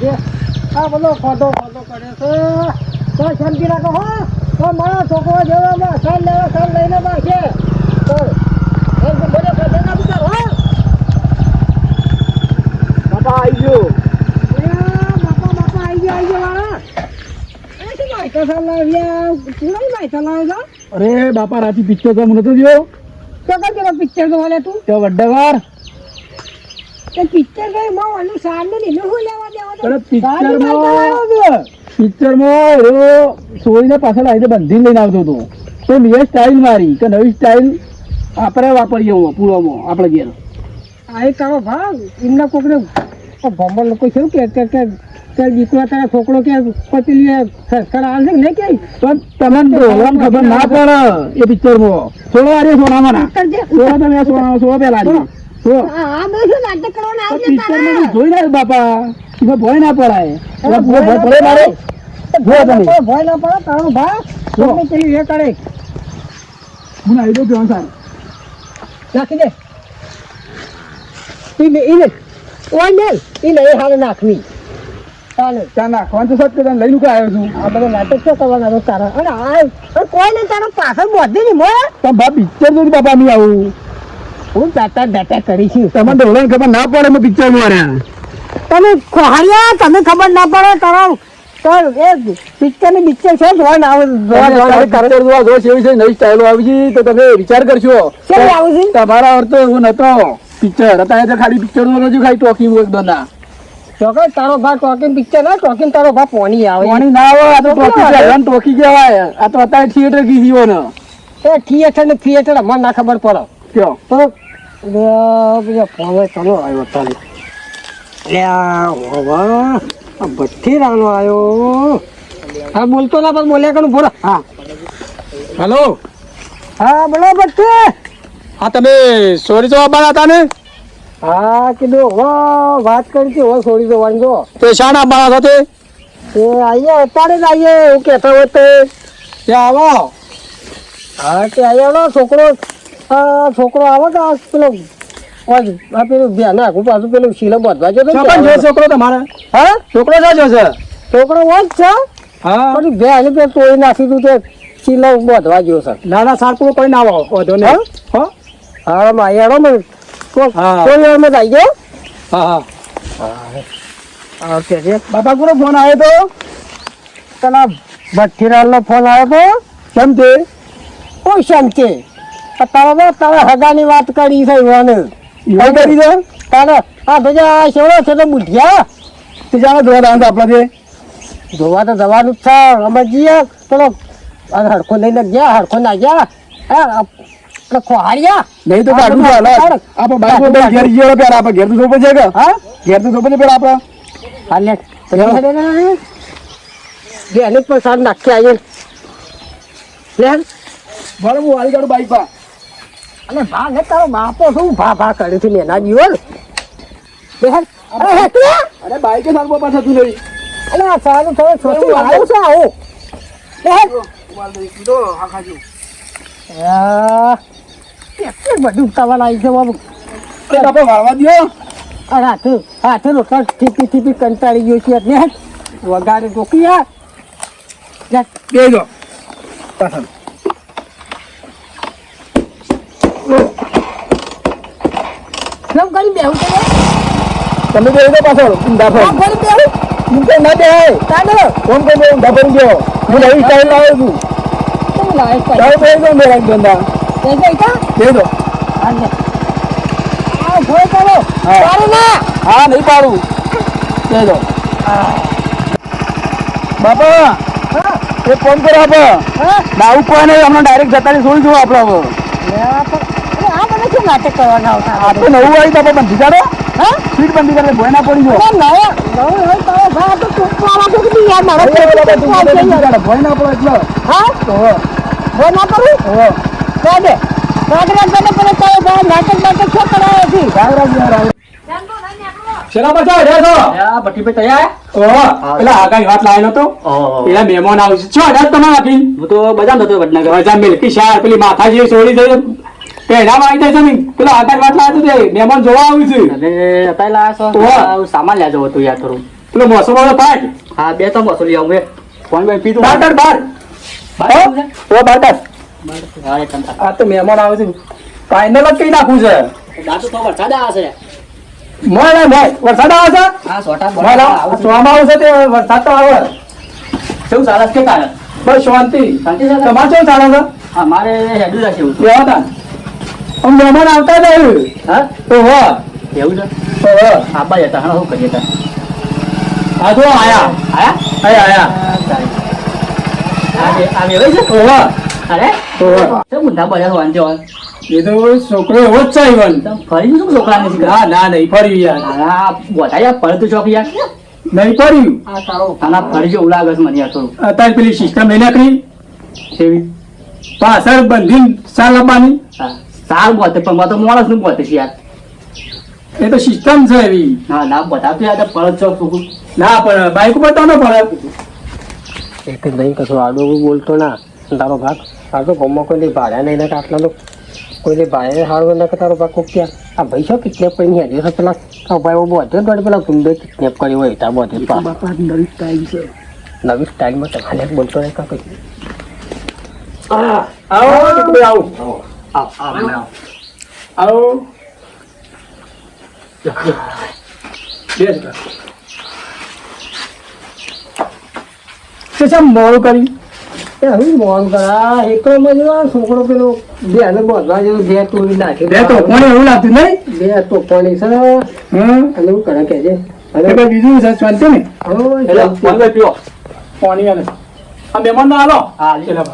છે. આ બધો ખોટો ખોટો કરે છે. તો શાંતિ રાખો હો. તો મારો છોકરો જેવો સાલ લેવા સાલ લઈને બાંધશે તો એક બધો ખોટો ના વિચાર હો. બાપા આવી ગયો. બાપા બાપા આઈ ગયા આઈ ગયા વાળા. અરે બાપા રાતી પિક્ચર તો મને તો જો તો પિક્ચર તું. તે વડ્ડાવાર. એ પિક્ચર ગઈ માં ઓલું સાંજનું ને શું લેવા દેવા તો? સાંજની પિક્ચરમાં માહિતી લાવ્યો છે. પિક્ચરમાં પાછળ આવીને બંધીને લઈને આવતો હતો. તો મેં સ્ટાઇલ મારી કે નવી સ્ટાઇલ આપણે વાપરીએ હું પૂરોમાં આપણે ઘેર. આ એક તારો ભાગ. એમના કોકને ભમર લોકો છે કે કે કે દીકરો તારા છોકરો કે પતલી સંસ્કાર આવે છે કે પણ તમને ખબર ના પડે એ પિક્ચરમાં થોડો આરે સોનામાં ના. થોડો તમે સોના સોળો પેલા હા. જોઈ લે બાપા. ના પડાય. ભય પડે મારે. ના પડે, તારો ગમે એ કરે. મને આવી દો જવાન સાહેબ. નાખી દે. ઈને ઈને ઓય મેલ ઈને એ હાલ નાખવી. ચાલે. ત્યાં નાખવાનું તો સત્ય તને લઈને ઉકા આવ્યો છું? આ બધો નાટક શું કરવાના તો તારા? અને આ કોઈ ને તારો પાછળ બોધી નહીં મોય. તો બાપ પિક્ચર જોઈ બાપા મી આવું. હું દાતા દાતા કરી છું. તમને ડોલાને ખબર ના પડે મેં પિક્ચર માર્યા. તમે ખોહાડ્યા તમે ખબર ના પડે તો એ પિક્ચર પિક્ચર છે જોવા ના આવે જોવા જો છે એવી છે નવી સ્ટાઇલો આવી છે તો તમે વિચાર કરશો. કેવી આવી છે? તમારા અર્થ એવું નતો પિક્ચર અત્યારે તો ખાલી પિક્ચર નો રજૂ ખાલી ટોકી એક દોના ચોક્કસ તારો ભાગ ટોકિંગ પિક્ચર ના ટોકિંગ તારો ભાગ પોણી આવે પાણી ના આવે આ તો ટોકી. કહેવાય, ટોકી કહેવાય આ તો અત્યારે થિયેટર કીધી ને. એ થિયેટર ને થિયેટર અમને ના ખબર પડે. કયો? તો ફોન ચલો આવ્યો તારે લે આ વાહ, આ ભઠ્ઠી રાનો આવ્યો. હા બોલતો ના પણ બોલ્યા કરું પૂરા હા. હેલો? હા બોલો ભઠ્ઠી હા તમે સોરી જોવા બાર હતા ને? હા કીધું હો વાત કરી હતી હો સોરી દેવાની જો. તે શાના બાર હતા તે? એ આઈએ અત્યારે જ આઈએ એવું કહેતા હોય તો. ત્યાં આવો. હા તે આવ્યો નો છોકરો. આ છોકરો આવે તો આ પેલો આ પેલું ધ્યાન નાખું પાછું પેલું શીલો બાંધવા જો છોકરો તમારે? હા? છોકરો સાચો છે? છોકરો વાત છે. હા. પણ ભેણ પે તોડી નાખી તું તે શીલો બાંધવા ગયો છે. નાના સારપુર કોઈ ના આવો વાંધો ને હો? હા? મને કોઈ હા. કોઈ વારમાં આવી ગયો હા. હા હા. કે છે બાપા ફોન આવ્યો તો? પેલા ભઠ્ઠીરાલ નો ફોન આવ્યો તો? કેમ તે? કોઈ શાંતિ તમે તારા હગાની વાત કરી છે ઈવાને. ઈવન? કરી દે તારે આ બધા શેવડો છે તો બુઢિયા. તે જાણે ધોવા દાન આપણા તે જોવા તો જવાનું જ છે. અમે જઈએ પેલો આ હડકો લઈને ગયા ના ગયા. હે આપણે ખોહાડ્યા નહીં તો કાઢું આપણે બાઈક પર ઘેર ગયો પેલા આપણે ઘેર તો છે કે? હા? ઘેર તો સોપે છે પેલા આપણા. હાલે જે પણ પ્રસાદ નાખી આવીએ. લે. બરાબર હું હાલી કાઢું બાઈક પર અને ભા ને તારો બાપો શું ભા ભા કરે છે મેના જીવન. અરે હેકલે! અરે બાઈકે સારું પાછા તું નહીં. અલે આ સારું થયું છોટું આવ્યું છે આવું. બધું તમારે આવી છે બાબુ. અરે વાળવા દ્યો. આ હાથે હાથે રોટલા ટીપી ટીપી કંટાળી ગયો છે. એટલે વગાડે રોકી યાર બે દો પાછળ. કરી બેહું તમે? તમે બેહું તો પાછળ ઊંધા કેમ કરી બેહું? મૂકે ના દે તાને કોણ કોઈ બેહું ઊંધા પર ગયો? હું નવી સ્ટાઈલ લાવ્યો છું. કેમ લાવે છે? તારો બે દો મેરા ગંદા એ ગઈ કા? બે દો આ ભોય કરો હા. ના. હા નહીં પાડું. બે દો બાપા એક ફોન કરો આપણે હા. દાવું કોઈ નહીં હમણાં ડાયરેક્ટ જતા રહી જોઈ છું આપણે હવે નાટક કરવાના આવતા તો નવું આવી તો આપણે બંધી કાઢો. હા? સીટ બંધી કરે ભોય ના પડી ગયો. નવો નવો હોય તારો ભાઈ તો ટૂંકવાળા તો કીધું યાર મારો પેટ ટૂંકવા છે યાર. ભોય ના પડે એટલે. હા? ઓહો ભોય ના કરું ઓહો કાઢે કાઢે. તને પેલો તારો ભાઈ નાટક નાટક શું કરાવે છે? રાગ રાગ રાગ રાગ બચા રે તો આ ભઠ્ઠી ભાઈ તૈયાર ઓહો પેલા આગાઈ વાત લાયેલો તો પેલા મહેમાન આવશે. છો અઢાર તમારા હું તો બજાર નતો વડનગર. રજા મિલકી શાર પેલી માથાજી છોડી દે પહેરામાં આવી જાય છે ને પેલા વાત લાવ્યો છે મહેમાન જોવા આવ્યું છે. અરે અત્યારે લાયા છો? સામાન લેજો હતું યાર થોડું. પેલો મોસો વાળો પાડ હા બે તો મોસો લઈ આવું હે ફોન ભાઈ પીધું. બાર બાર બાર? ઓ બાર કંટા. આ તો મહેમાન આવે છે. ફાઇનલ જ કઈ નાખું છે? દાદુ તો વરસાદ આવે છે. મોય મોય વરસાદ આવે છે? હા સોટા મોય લાવ. આ આવે છે. ચોમાસું આવે છે તે વરસાદ તો આવે. કેવું ચાલે કે બસ શાંતિ. શાંતિ? તમારે શું ચાલે છે? અમારે હેડું રાખે એવું હતા આમ મહેમાન આવતા આવ્યું હા? ઓહો એવું છે? ઓહો આબા જતા હા શું કરીએ આ જો આયા. આયા? આયા આયા. આ બે- આ બે હોય છે? ઓહો અરે? તો મુંડા પડ્યા વાંધો એ તો છોકરો એવો જ છે ફરી શું છોકરાને શીખવા? ના નહીં ફરી યાર. તો ચોક યાર? નહીં ફર્યું? આ તારો મને થોડું અત્યારે પેલી સિસ્ટમ નહીં નાખી પાછળ બંધી સાલ આપવાની હા. સાર બોતે પણ મારે તો માણસનું બોતે છે યાર એ તો સિસ્ટમ છે એવી. ના ના બતાવતો યાર તો ફરજ ચોક ના પણ બાઈક ઉપર તો ન પડે એક જ નહીં કશું આડું બોલતો ના. તારો ભાગ આ તો ગમમાં કોઈ ભાડ્યા નહીં ને આટલા તો કોઈ ભાડે હારું ના કે તારો ભાગ કોક ક્યાં. આ ભાઈ શું કિડનેપ કરીને હેડ્યો છે? પેલા આ ભાઈ બોધ્યો ને પેલા ગુંડો કિડનેપ કર્યો હોય ત્યાં બોધ્યો બાપા નવી સ્ટાઈલ છે. નવી સ્ટાઇલમાં તો ખાલી બોલતો નહીં કાંઈ? આવો. આવો. દીકરી, આવો આવ આવ Yeah, yeah. બેસ કર. તે શેમ મોડું કરી એ હવે મોન કરા એકલો મજવા છોકરો પેલો બે હાલે બોધવા જેવું બે તોડી નાખી બે તો કોણે એવું લાગતું નહીં બે તો કોણે છે હમ અને હું કરા કે છે એટલે કઈ બીજું છે શાંતિ ને એટલે પાણી પીઓ પાણી આલે આ મહેમાન ના આલો હા લી. પેલા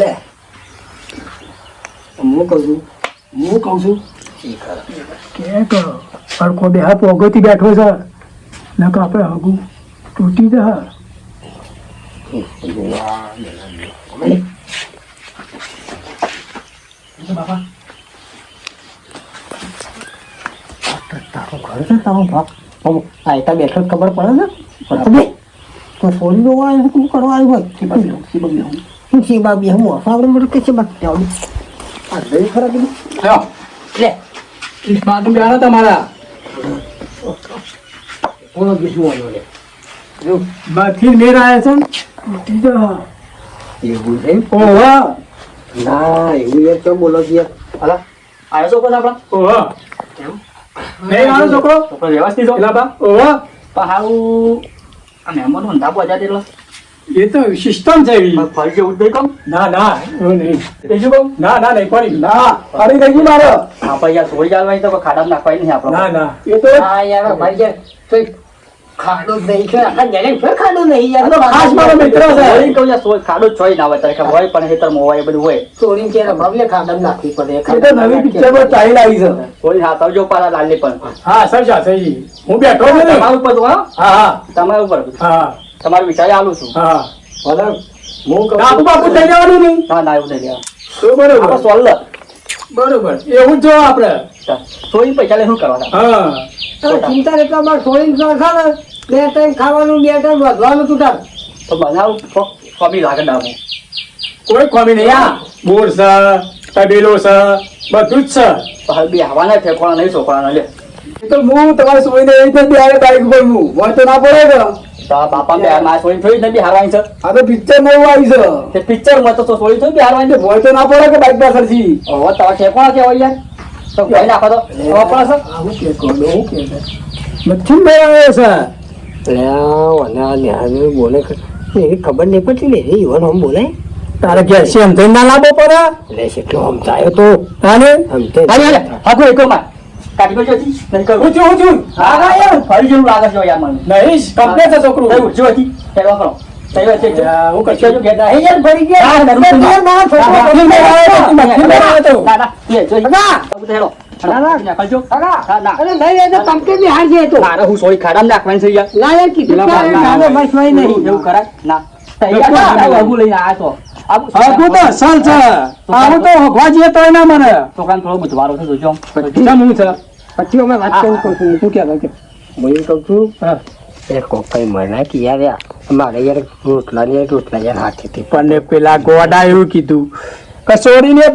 બા. હું કહું છું હું કહું છું. કે હરખો બે હા પોગોથી બેઠો છે. નક આપણે હગું તૂટી જા તારો ઘર છે તારો ભાગ આયતા બેઠો ખબર પડે ને. તો છોડી દો આ શું કરવા આવ્યું? હોય શું સીબા બી હું આપણે બધું કે છે બાકી આવું આ લઈ ખરા કીધું લ્યો લે બાથરૂમ બેહાડો તમારા બોલો બીજું વાળો લે બાથી મેર આયા છે ને એવું છે ઓહો ના એવું યાર કેમ બોલો છે હાલા આવ્યો છો કોણ આપણા ઓહો નહીં આવો છોકરો છોકરો વ્યવસ્થિત છો પેલા બા ઓહો પણ હારું આ મહેમાન ઊંધા પહોંચ્યા એટલે એ તો સિસ્ટમ છે એવી ફરી જેવું નહીં કહું ના ના એવું નહીં બીજું કહું ના ના નહીં પડી ના પડી થઈ ગઈ મારો આપણે યાર છોડી ચાલવાની તો ખાડા નાખવાય નહીં આપણો ના ના એ તો હા યાર ભાઈ યાર તો ખાડો જ નહીં છે આખા જયારે કોઈ ખાડો નહીં યાર ખાસ મારો મિત્ર છે વળી કહું યાર સો- ખાડો છોય ના હોય તારે કે હોય પણ ખેતરમાં હોય એ બધું હોય ચોરી કે ભવ્ય ખાડા નાખવી પડે એ તો નવી પિક્ચર પર ચાલી આવી છે થોડી હાથ આવજો પાછા લાલી પણ હા સર સહી હું બેઠો છું ને ઉપર હા હા હા ઉપર હા તમારું વિચારે આલું છું. હા. ભલે હું કહું બાપુ બાપુ થઈ જવાનું નહીં. હા ના એવું થઈ જવાનું તો બરોબર. સોલ્વ બરોબર. એવું જ જો આપણે સોઈ પૈસા લે શું કરવાના? હા. ચિંતા એટલા માં સોઈ તો ને. બે ટાઈમ ખાવાનું બે ટાઈમ વધવાનું તું તાર. તો બનાવું કોબી લાગે ના કોઈ ખોમી નહીં આ બોર છે તબેલો છે બધું જ છે. હવે બી આવવાના ઠેકોણા નહીં છોકરાના લે. તો હું તમારે સોઈને એ બિહારે બાઈક ઉપર હું. હોય તો ના પડે બાપા બે મારા સોઈ થોડી નથી હારવાની છે. આ તો પિક્ચર નવું આવી છે. તે પિક્ચરમાં તો સોળી થોડી હારવાની છે. ભોય તો ના પડે કે બાઈક હવે તમારે ઠેકોણા કેવા યાર. તો ભાઈ નાખો તો. હવે પણ છે. કે કહો હું કે નથી મેળવે છે. એટલે આ નેહાને બોલે કે એવી ખબર નહીં પડતી ને ઈવન આમ બોલે. તારે છે એમ થઈને ના લાવવો પડે. એટલે કેટલો આમ ચાયો તો. તાને આમ તે હાલે હાલે હાકો એક માં. કાઢી ગયો હતી નહીં કરું હા હા યાર ફરી જેવું લાગે છે યાર મને. નહીં કમ્પ્લેટ છે છોકરું. તઈ ઉઠજો હતી તેવા કરો તઈ વચ્ચે જ. યા, હું કરશું? યાર ગયા. હા, ના, છોકરો. કાકા! આવું તો. ના, ના. એ ની નાખવાની પેલા ક્યારે ભાગના નાનો આવે. બસ હોય નહીં એવું કરાય ના નક્કો ના હોય. આગું લઈને આયા છો. આવું હગું તો અસલ છે. આવું તો હગવા જઈએ ના મને. છોકરાને થોડો બુધવારો છે જોજો. કેમ હું છે? પછી અમે વાત કરી કહું છું તું ક્યાં કે હું એમ કહું છું એ કોક કઈ કે યાર યાર યાર રોટલા ને રોટલા યાર હાથેથી પણ પેલા ગોડા એવું કીધું કસોડીને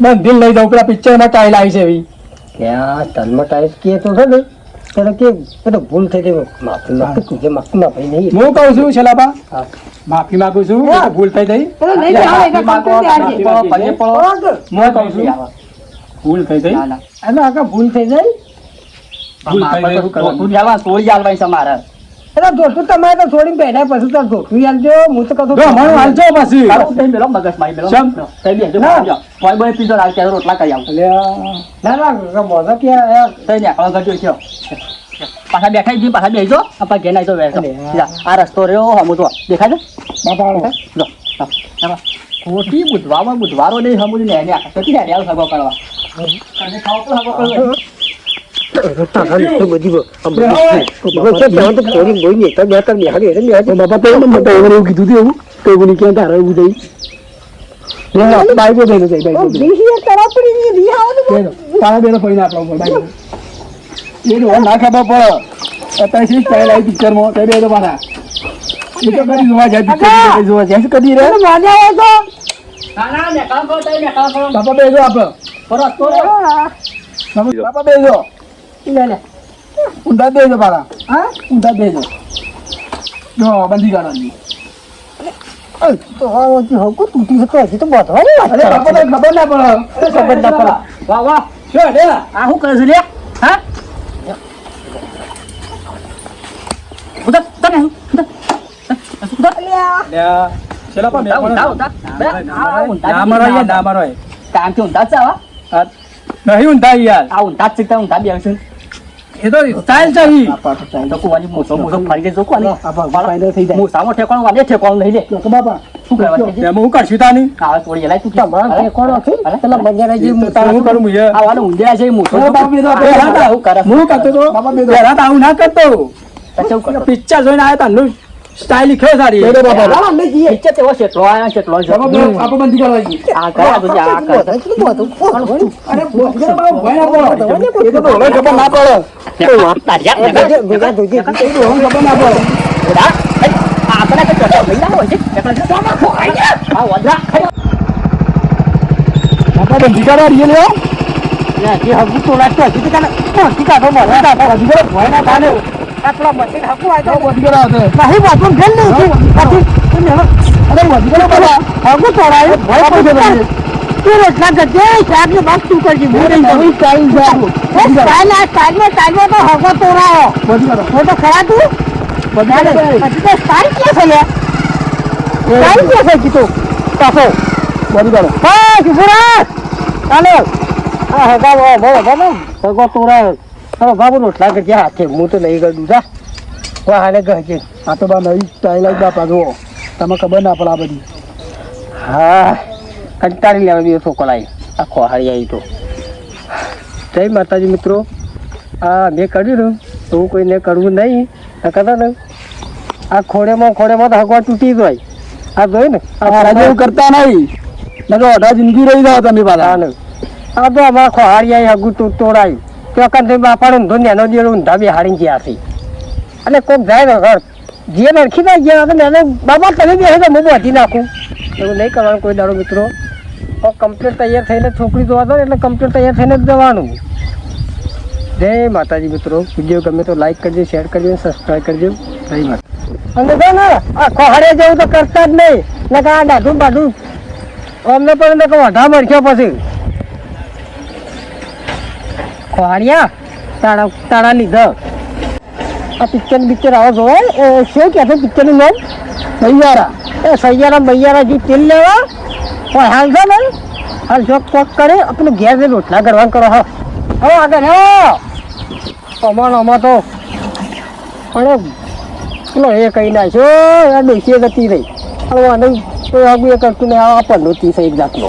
બંધીને લઈ જાઉં પેલા પિક્ચરમાં ટાઈલ આવી છે એવી. ત્યાં તલમાં ટાઈલ કે તો છે ને કે ભૂલ થઈ ગઈ. માફી માફી માફી ભાઈ નહીં. હું કહું છું છેલ્લા હા. માફી માંગુ છું. ભૂલ થઈ ગઈ. ભૂલ થઈ ગઈ? ના, ના. આખા ભૂલ થઈ ગઈ. કોઈ રોટલા કરી આવું. પાછા બેઠા જ પાછા બેસજો. આપણે ઘેર નાઈ તો બેસજો. અરે હા. જા, આ રસ્તો રહ્યો હમું તો દેખાય છે? જો, ખોટી બુધવામાં બુધવારો નહીં હમું ને એને આખા. હેડે આવું સગો કરવા? ખાવ તો સગો તારે બેનો એ તો ના ખબર પડે. અત્યારે શી સ્ટાઇલ આવી પિક્ચરમાં તે બે તો મારા એ તો કદી જોવા જાય પિક્ચર જોવા જાય. કદી રે? ના ના ને કામ કરો તઈ ને કામ કરો. બાપા બેસો આપણે. બાપા બેસો ઊંધા બેસો પાડા હા? ઊંધા બેસો જો બંધી કાઢવાની તો હવે તૂટી હતો હજી તો તો ખબર ના પડે. ખબર ના પડે. વાહ વાહ. શું આ શું કરે છે લે હા ઉધર તને ઉધર ઉધર લ્યા, છેલ્લા પણ ઊંધા, ઊંધા. ઊંધા ના મરો યાર, ના મરો યાર. કાંતિ ઊંધા છે આવા. નહીં ઊંધા યાર. આ ઊંધા જ ઊંધા બી આવશે. એ તો સ્ટાઇલ છે ઈ. તો કુવાની મૂછો મૂછો ફરી દે જો બાપા, થઈ જાય. મૂછામાં ઠેકાણું વાલે ઠેકાણું નહીં લે તો બાપા શું કરવા હું કરશું તાની? તોડી લાય તું તમારા ઠેકાણો છે? પેલા બંજારા જે મોટા હું કરું? મુજે આ વાળો છે બાપા. તો કરે હું કરતો તો. તો. આવું ના કરતો. તો કરે પિક્ચર જોઈને આવ્યા તાનું સ્ટાઇલ ખે સારી હા, અમે જઈએ. તે તેવો તો આયા છે આપો બંધી કરવાની આ કરે આ બધું આ કરે બધું? ઓહ, અરે ભોજન બાપા, ભય ના પડે. એ તો હવે જબ ના પડે તારિયા ભેગા- ભેગા ધોજી. તો ઢોલે જબ ના પડે આ કરે તો ચડો લઈ હોય છે એકલા છે આ વંદરા બાપા બંધી કરવા રહીએ લ્યો જે હગું તો લાગતું હજી તો કાને પહોંચી કાઢો મને. બંધી કરો ભય ના પાડે આટલા મશીન હગું આ તો કરો આવશે નહીં વાંચો, ફેલ નહીં અરે બંધી કરો પેલા હગું તોડાયું. ભય તમને. તું રોટલા કરજે, શાકને બાપ તું કરજે. હું નહીં કરું. સ્ટાઇલ છે આપણું. એ સ્ટાઇલ આ સ્ટાઇલમાં સ્ટાઇલમાં તો હગો તોડાયો. બંધી કરો હું તો ખરા તું? પછી તો સ્ટાઇલ ક્યાં છે લે? સ્ટાઇલ ક્યાં છે કીધું? પાછો. બંધી કરો બસ, ઊભું ચાલો. આ હગા બહુ-. તોડાયો. ચાલો, બાબુ રોટલા કરજે હાથે. હું તો નહીં ગયું જા. કોઈ હાલે ગહજે. આ તો બા નવી સ્ટાઈલ આવી બાપા જુઓ. તમે ખબર ના પડે આ બધી. હા કંટાળી લેવા દિવસ છોકરાએ આ ખોહાડી આવી તો. જય માતાજી મિત્રો. આ મેં કર્યું ને તો હું કોઈને કરવું નહીં. કદાચ ને આ ખોડેમાં ખોડેમાં તો હગવા તૂટી જાય આ જોઈ ને આ કરતા નહીં. નકર અઢા જિંદગી રહી જાવ તમે પાછા. આ તો અમારા ખોહાડી આવી હગું તોડાયું. તો થઈ બાપાનો ઊંધો નેનો દેડો ઊંધા બે હાડીને ગયા છે. અને કોક જાય ને ઘર, જે નરખી ના ગયા તો એને બાબા તમે બે તો હું વધી નાખું. એવું નહીં કરવાનું કોઈ દાડો મિત્રો. કમ્પ્લીટ તૈયાર થઈને છોકરી જોવા દો એટલે કમ્પ્લીટ તૈયાર થઈને જ જવાનું. જય માતાજી મિત્રો. વીડિયો ગમે તો લાઈક કરજો શેર કરજો સબસ્ક્રાઈબ કરજો. જય માતા અને જો ને, આ ખોહાડે જેવું તો કરતા જ નહીં. ને આ દાઢું બાઢું અમને પણ એને વઢા મળખ્યો પછી. ખોહાડિયા તારા તારા લીધા. આ પિક્ચર પિક્ચર આવો એ શું કહે છે પિક્ચરનું નામ એ સૈયારા મૈયારા જે તેલ લેવા કોઈ હાલ છે ને હાલ કરે, આપણે ઘેર જઈને રોટલા કરવા કરો, હા. હવે આગળ, હા. અમારો તો પણ પેલો એ કહી નાખ્યો યાર ડોસીએ જતી રહી. આગું એ કરતું નહીં, આ પન્નું ત્રીસ એક જાતનો.